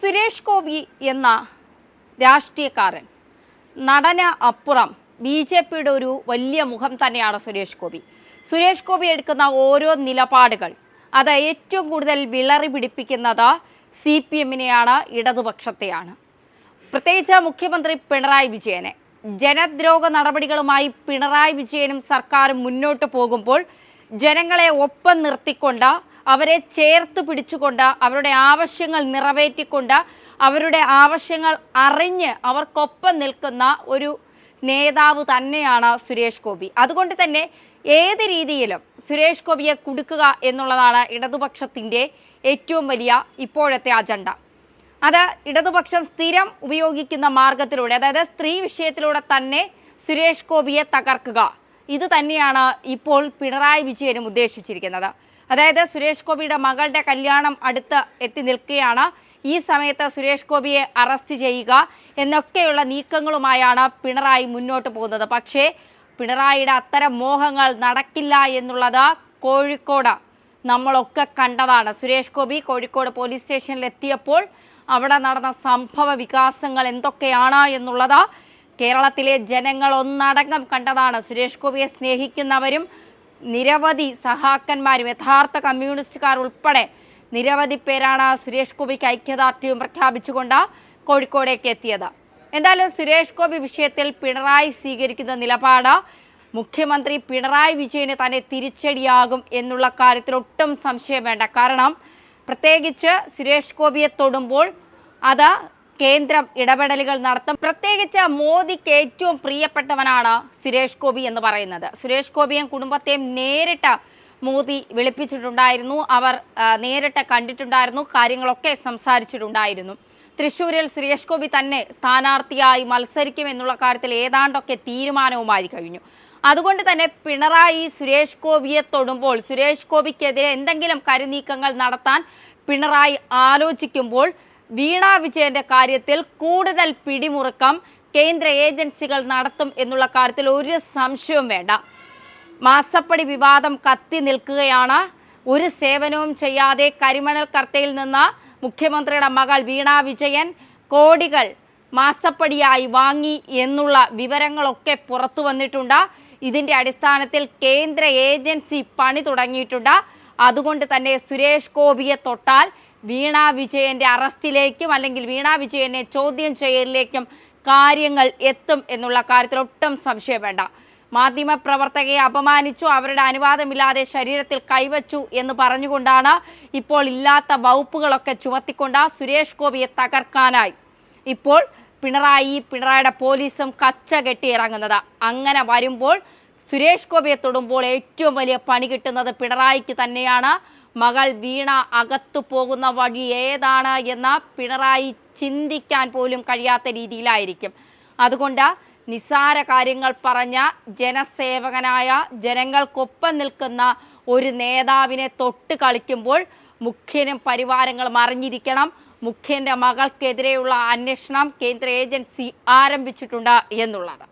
സുരേഷ് ഗോപി എന്ന രാഷ്ട്രീയക്കാരൻ. നടന അപ്പുറം B J പിയുടെ ഒരു വലിയ മുഖം തന്നെയാണ് സുരേഷ് ഗോപി. സുരേഷ് ഗോപി എടുക്കുന്ന ഓരോ നിലപാടുകൾ അത് ഏറ്റവും കൂടുതൽ വിളറി പിടിപ്പിക്കുന്നത് സി പി എമ്മിനെയാണ് ഇടതുപക്ഷത്തെയാണ്. പ്രത്യേകിച്ച് മുഖ്യമന്ത്രി പിണറായി വിജയനെ. ജനദ്രോഹ നടപടികളുമായി പിണറായി വിജയനും സർക്കാരും മുന്നോട്ട് പോകുമ്പോൾ ജനങ്ങളെ ഒപ്പം നിർത്തിക്കൊണ്ട് അവരെ ചേർത്ത് പിടിച്ചുകൊണ്ട് അവരുടെ ആവശ്യങ്ങൾ നിറവേറ്റിക്കൊണ്ട് അവരുടെ ആവശ്യങ്ങൾ അറിഞ്ഞ് അവർക്കൊപ്പം നിൽക്കുന്ന ഒരു നേതാവ് തന്നെയാണ് സുരേഷ് ഗോപി. അതുകൊണ്ട് തന്നെ ഏത് രീതിയിലും സുരേഷ് ഗോപിയെ കുടുക്കുക എന്നുള്ളതാണ് ഇടതുപക്ഷത്തിന്റെ ഏറ്റവും വലിയ ഇപ്പോഴത്തെ അജണ്ട. അത് ഇടതുപക്ഷം സ്ഥിരം ഉപയോഗിക്കുന്ന മാർഗത്തിലൂടെ അതായത് സ്ത്രീ വിഷയത്തിലൂടെ തന്നെ സുരേഷ് ഗോപിയെ തകർക്കുക. ഇത് തന്നെയാണ് ഇപ്പോൾ പിണറായി വിജയനും ഉദ്ദേശിച്ചിരിക്കുന്നത്. അതായത് സുരേഷ് ഗോപിയുടെ മകളുടെ കല്യാണം അടുത്ത് എത്തി നിൽക്കുകയാണ്. ഈ സമയത്ത് സുരേഷ് ഗോപിയെ അറസ്റ്റ് ചെയ്യുക എന്നൊക്കെയുള്ള നീക്കങ്ങളുമായാണ് പിണറായി മുന്നോട്ട് പോകുന്നത്. പക്ഷേ പിണറായിയുടെ അത്തരം മോഹങ്ങൾ നടക്കില്ല എന്നുള്ളത് കോഴിക്കോട് നമ്മളൊക്കെ കണ്ടതാണ്. സുരേഷ് ഗോപി കോഴിക്കോട് പോലീസ് സ്റ്റേഷനിൽ എത്തിയപ്പോൾ അവിടെ നടന്ന സംഭവ വികാസങ്ങൾ എന്തൊക്കെയാണ് എന്നുള്ളത് കേരളത്തിലെ ജനങ്ങൾ ഒന്നടങ്കം കണ്ടതാണ്. സുരേഷ് ഗോപിയെ സ്നേഹിക്കുന്നവരും നിരവധി സഹാക്കന്മാരും യഥാർത്ഥ കമ്മ്യൂണിസ്റ്റുകാർ ഉൾപ്പെടെ നിരവധി പേരാണ് സുരേഷ് ഗോപിക്ക് ഐക്യദാർഢ്യവും പ്രഖ്യാപിച്ചുകൊണ്ട് കോഴിക്കോടേക്ക് എത്തിയത്. എന്തായാലും സുരേഷ് ഗോപി വിഷയത്തിൽ പിണറായി സ്വീകരിക്കുന്ന നിലപാട് മുഖ്യമന്ത്രി പിണറായി വിജയന് തന്നെ തിരിച്ചടിയാകും എന്നുള്ള കാര്യത്തിൽ ഒട്ടും സംശയം വേണ്ട. കാരണം പ്രത്യേകിച്ച് സുരേഷ് ഗോപിയെ തൊടുമ്പോൾ അത് കേന്ദ്രം ഇടപെടലുകൾ നടത്തും. പ്രത്യേകിച്ച് മോദിക്ക് ഏറ്റവും പ്രിയപ്പെട്ടവനാണ് സുരേഷ് ഗോപി എന്ന് പറയുന്നത്. സുരേഷ് ഗോപിയും കുടുംബത്തെയും നേരിട്ട് മോദി വിളിപ്പിച്ചിട്ടുണ്ടായിരുന്നു. അവർ നേരിട്ട് കണ്ടിട്ടുണ്ടായിരുന്നു. കാര്യങ്ങളൊക്കെ സംസാരിച്ചിട്ടുണ്ടായിരുന്നു. തൃശ്ശൂരിൽ സുരേഷ് ഗോപി തന്നെ സ്ഥാനാർത്ഥിയായി മത്സരിക്കും എന്നുള്ള കാര്യത്തിൽ ഏതാണ്ടൊക്കെ തീരുമാനവുമായി കഴിഞ്ഞു. അതുകൊണ്ട് തന്നെ പിണറായി സുരേഷ് ഗോപിയെ തൊടുമ്പോൾ സുരേഷ് ഗോപിക്കെതിരെ എന്തെങ്കിലും കരുനീക്കങ്ങൾ നടത്താൻ പിണറായി ആലോചിക്കുമ്പോൾ വീണ വിജയന്റെ കാര്യത്തിൽ കൂടുതൽ പിടിമുറുക്കം കേന്ദ്ര ഏജൻസികൾ നടത്തും എന്നുള്ള കാര്യത്തിൽ ഒരു സംശയവും വേണ്ട. മാസപ്പടി വിവാദം കത്തി നിൽക്കുകയാണ്. ഒരു സേവനവും ചെയ്യാതെ കരിമണൽ കർത്തയിൽ നിന്ന് മുഖ്യമന്ത്രിയുടെ മകൾ വീണ വിജയൻ കോടികൾ മാസപ്പടിയായി വാങ്ങി എന്നുള്ള വിവരങ്ങളൊക്കെ പുറത്തു വന്നിട്ടുണ്ട്. ഇതിന്റെ അടിസ്ഥാനത്തിൽ കേന്ദ്ര ഏജൻസി പണി തുടങ്ങിയിട്ടുണ്ട്. അതുകൊണ്ട് തന്നെ സുരേഷ് ഗോപിയെ തൊട്ടാൽ വീണ വിജയന്റെ അറസ്റ്റിലേക്കും അല്ലെങ്കിൽ വീണ വിജയനെ ചോദ്യം ചെയ്യലിലേക്കും കാര്യങ്ങൾ എത്തും എന്നുള്ള കാര്യത്തിൽ ഒട്ടും സംശയം വേണ്ട. മാധ്യമപ്രവർത്തകയെ അപമാനിച്ചു അവരുടെ അനുവാദമില്ലാതെ ശരീരത്തിൽ കൈവച്ചു എന്ന് പറഞ്ഞുകൊണ്ടാണ് ഇപ്പോൾ ഇല്ലാത്ത വകുപ്പുകളൊക്കെ ചുമത്തിക്കൊണ്ട് സുരേഷ് ഗോപിയെ തകർക്കാനായി. ഇപ്പോൾ പിണറായി പിണറായിയുടെ പോലീസും കച്ച കെട്ടി ഇറങ്ങുന്നത്. അങ്ങനെ വരുമ്പോൾ സുരേഷ് ഗോപിയെ തൊടുമ്പോൾ ഏറ്റവും വലിയ പണി കിട്ടുന്നത് പിണറായിക്ക് തന്നെയാണ്. മകൾ വീണ അകത്തു പോകുന്ന വഴി ഏതാണ് എന്ന് പിണറായി ചിന്തിക്കാൻ പോലും കഴിയാത്ത രീതിയിലായിരിക്കും. അതുകൊണ്ട് നിസ്സാര കാര്യങ്ങൾ പറഞ്ഞ ജനസേവകനായ ജനങ്ങൾക്കൊപ്പം നിൽക്കുന്ന ഒരു നേതാവിനെ തൊട്ട് കളിക്കുമ്പോൾ മുഖ്യനും പരിവാരങ്ങളും അറിഞ്ഞിരിക്കണം. മുഖ്യന്റെ മകൾക്കെതിരെയുള്ള അന്വേഷണം കേന്ദ്ര ഏജൻസി ആരംഭിച്ചിട്ടുണ്ട് എന്നുള്ളത്.